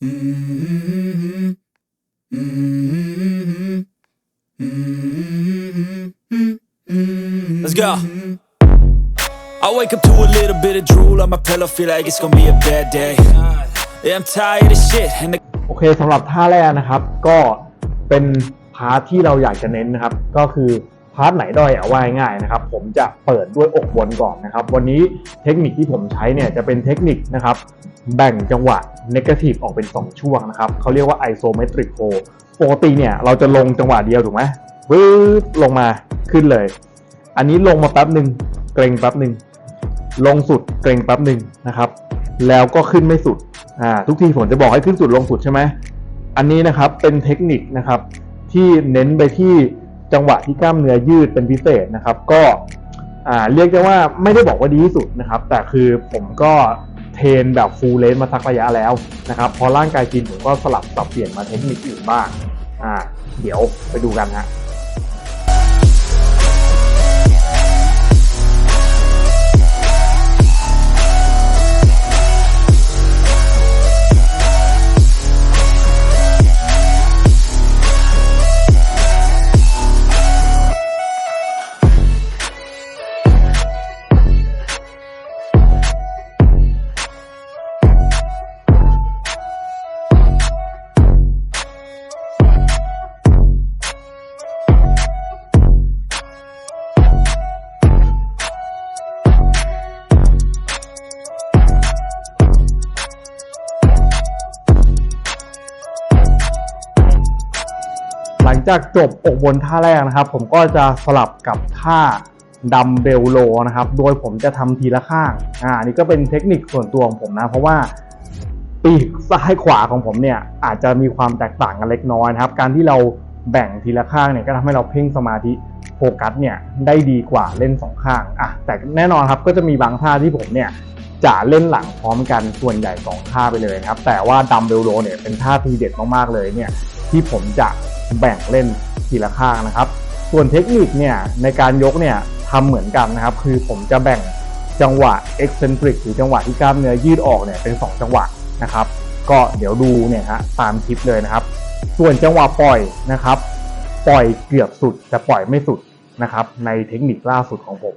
Let's go. I wake up to a little bit of drool on my pillow, feel like it's gonna be a bad day. Yeah, I'm tired of shit, and the โอเคสำหรับท่าแรกนะครับ ก็เป็นพาร์ทที่เราอยากจะเน้นนะครับ ก็คือ พาร์ทไหนด้อยอะว่ายง่ายนะครับ ผมจะเปิดด้วยอกบนก่อนนะครับ วันนี้เทคนิคที่ผมใช้เนี่ยจะเป็นเทคนิคนะครับ แบ่งจังหวะ negative ออกเป็น 2 ช่วงนะครับเขาเรียกว่า isometric hold ปกติเนี่ยเราจะลงจังหวะเดียวถูกไหมวืบลงมาขึ้นเลย อันนี้ลงมาแป๊บหนึ่งเกรงแป๊บหนึ่งลงสุดเกรงแป๊บหนึ่งนะครับ แล้วก็ขึ้นไม่สุดอ่าทุกทีผมจะบอกให้ขึ้นสุดลงสุดใช่ไหมอันนี้นะครับเป็นเทคนิคนะครับที่เน้นไปที่ จังหวะที่กล้ามเนื้อยืดเป็นพิเศษนะครับ ก็อ่าเรียกได้ว่าไม่ได้บอกว่าดีที่สุดนะครับ แต่คือผมก็เทรนแบบฟูลเลนมาสักระยะแล้วนะครับพอร่างกายกินผมก็สลับสับเปลี่ยนมาเทคนิคอื่นบ้างอ่าเดี๋ยวไปดูกันฮะ หลังจากจบอกบนท่าแรกนะครับ ผมก็จะสลับกับท่าดัมเบลโลนะครับ โดยผมจะทำทีละข้าง อ่านี่ก็เป็นเทคนิคส่วนตัวของผมนะ เพราะว่าปีกซ้ายขวาของผมเนี่ยอาจจะมีความแตกต่างกันเล็กน้อยนะครับ การที่เราแบ่งทีละข้างเนี่ยก็ทำให้เราเพ่งสมาธิโฟกัสเนี่ยได้ดีกว่าเล่นสองข้าง อะ แต่แน่นอนครับก็จะมีบางท่าที่ผมเนี่ยจะเล่นหลังพร้อมกันส่วนใหญ่สองท่าไปเลยครับ แต่ว่าดัมเบลโลเนี่ยเป็นท่าทีเด็ดมากๆเลยเนี่ย ที่ผมจะแบ่งเล่นทีละข้างนะครับ ส่วนเทคนิคเนี่ยในการยกเนี่ยทำเหมือนกันนะครับ คือผมจะแบ่งจังหวะ eccentric หรือจังหวะที่กล้ามเนื้อยืดออกเนี่ยเป็น 2 จังหวะนะครับ ก็เดี๋ยวดูเนี่ยฮะตามคลิปเลยนะครับ ส่วนจังหวะปล่อยนะครับ ปล่อยเกือบสุดแต่ปล่อยไม่สุดนะครับ ในเทคนิคล่าสุดของผม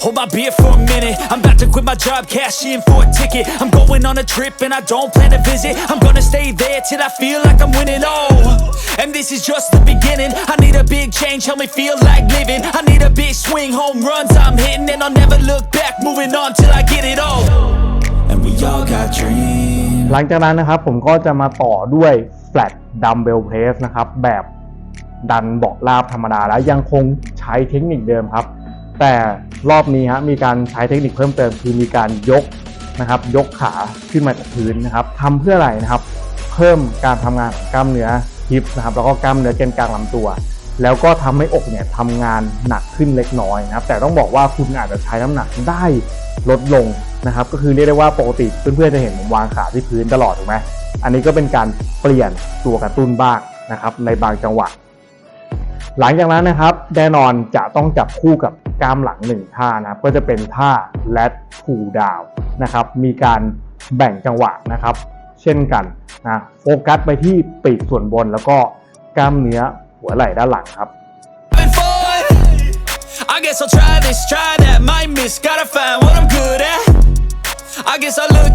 Hold my beer for a minute. I'm about to quit my job, cash in for a ticket. I'm going on a trip and I don't plan to visit. I'm gonna stay there till I feel like I'm winning. Oh, and this is just the beginning. I need a big change, help me feel like living. I need a big swing, home runs I'm hitting, and I'll never look back. Moving on till I get it all. And we all got dreams. หลังจากนั้นนะครับผมก็จะมาต่อด้วย flat dumbbell press นะครับแบบดันเบาะราบธรรมดาแล้วยังคงใช้เทคนิคเดิมครับ แต่รอบนี้ฮะมีการใช้เทคนิคเพิ่มเติมคือมีการยกนะครับยกขาขึ้นมาจากพื้นนะครับทำเพื่ออะไรนะครับ เพิ่มการทำงานของกล้ามเนื้อฮิปนะครับแล้วก็กล้ามเนื้อแกนกลางลำตัว แล้วก็ทำให้อกเนี่ยทำงานหนักขึ้นเล็กน้อยนะครับ แต่ต้องบอกว่าคุณอาจจะใช้น้ำหนักได้ลดลงนะครับ ก็คือเรียกได้ว่าปกติเพื่อนๆจะเห็นผมวางขาที่พื้นตลอดถูกไหมอันนี้ก็เป็นการเปลี่ยนตัวกระตุ้นบ้างนะครับในบางจังหวะ หลังจากนั้นนะครับแน่นอนจะต้องจับคู่กับกล้ามหลังหนึ่งท่านะครับก็จะเป็นท่า lat pull down นะครับมีการแบ่งจังหวะนะครับ เช่นกันนะโฟกัสไปที่ปีกส่วนบนแล้วก็กล้ามเนื้อหัวไหล่ด้านหลังครับ I guess I'll try this, try that, might miss, gotta find what I'm good at. I guess I look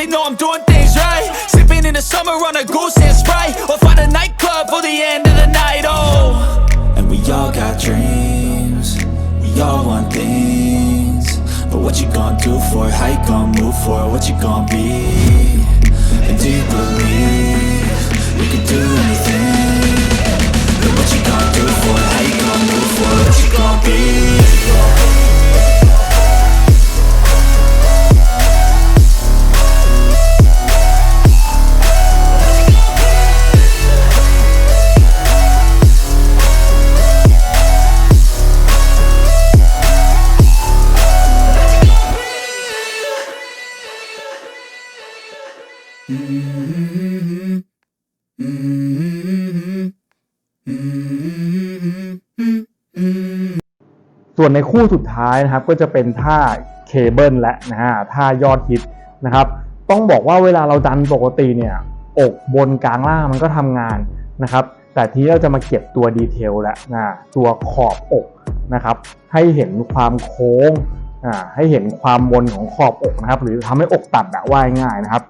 know I'm doing things right. Sipping in the summer on a goose and sprite, or find a nightclub for the end of the night, oh. And we all got dreams, we all want things. But what you gonna do for it? How you gonna move for it? What you gonna be? And do you believe you can do anything? But what you gonna do for it? How you gonna move for it? What you gonna be? ส่วนในคู่สุดท้ายนะครับก็จะเป็นท่าเคเบิลและนะฮะท่ายอดฮิตนะครับ ต้องบอกว่าเวลาเราดันปกติเนี่ยอกบนกลางล่างมันก็ทำงานนะครับ แต่ทีนี้เราจะมาเก็บตัวดีเทลและนะตัวขอบอกนะครับ ให้เห็นความโค้งให้เห็นความมนของขอบอกนะครับ หรือทำให้อกตัดอะว่ายง่ายนะครับ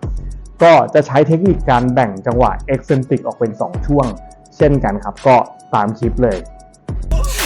ก็จะใช้เทคนิคการแบ่งจังหวะ eccentric ออกเป็น 2 ช่วง เช่นกันครับ ก็ตามคลิปเลย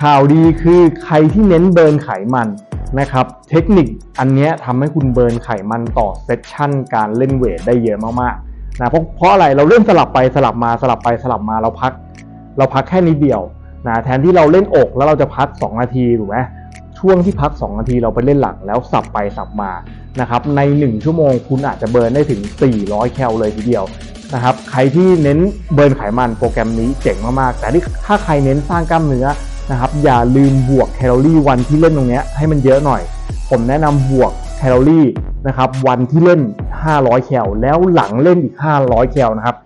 ข่าวดีคือใครที่เน้นเบิร์นไขมันนะครับ เทคนิคอันนี้ทำให้คุณเบิร์นไขมันต่อเซสชั่นการเล่นเวทได้เยอะมากๆนะเพราะเพราะอะไรเราเล่นสลับไปสลับมาสลับไปสลับมาเราพัก เราพักแค่นิดเดียวนะแทนที่เราเล่นอกแล้วเราจะพัก 2 นาทีถูกไหมช่วงที่พัก 2 นาทีเราไปเล่นหลังแล้วสับไปสับมานะครับใน 1 ชั่วโมงคุณอาจจะเบิร์นได้ถึง 400 แคลเลยทีเดียวนะครับใครที่เน้นเบิร์นไขมันโปรแกรมนี้เจ๋งมากๆ แต่ที่ถ้าใครเน้นสร้างกล้ามเนื้อ นะครับอย่าลืมบวกแคลอรี่วันที่เล่นตรงเนี้ยให้มันเยอะหน่อย ผมแนะนำบวกแคลอรี่นะครับวันที่เล่น 500 แคลแล้วหลังเล่นอีก 500 แคลนะครับ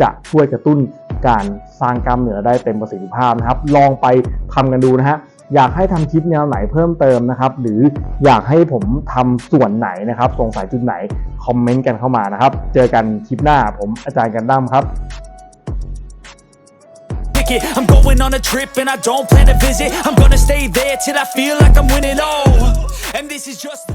จะช่วยกระตุ้นการสร้างกล้ามเนื้อได้เต็มประสิทธิภาพนะครับ ลองไปทำกันดูนะฮะอยากให้ทำคลิปแนวไหนเพิ่มเติมนะครับ หรืออยากให้ผมทำส่วนไหนนะครับ สงสัยจุดไหน คอมเมนต์กันเข้ามานะครับ เจอกันคลิปหน้าผมอาจารย์กันดั้มครับ ticket. I'm going on a trip and I don't plan to visit. I'm gonna stay there till I feel like I'm winning. Oh, and this is just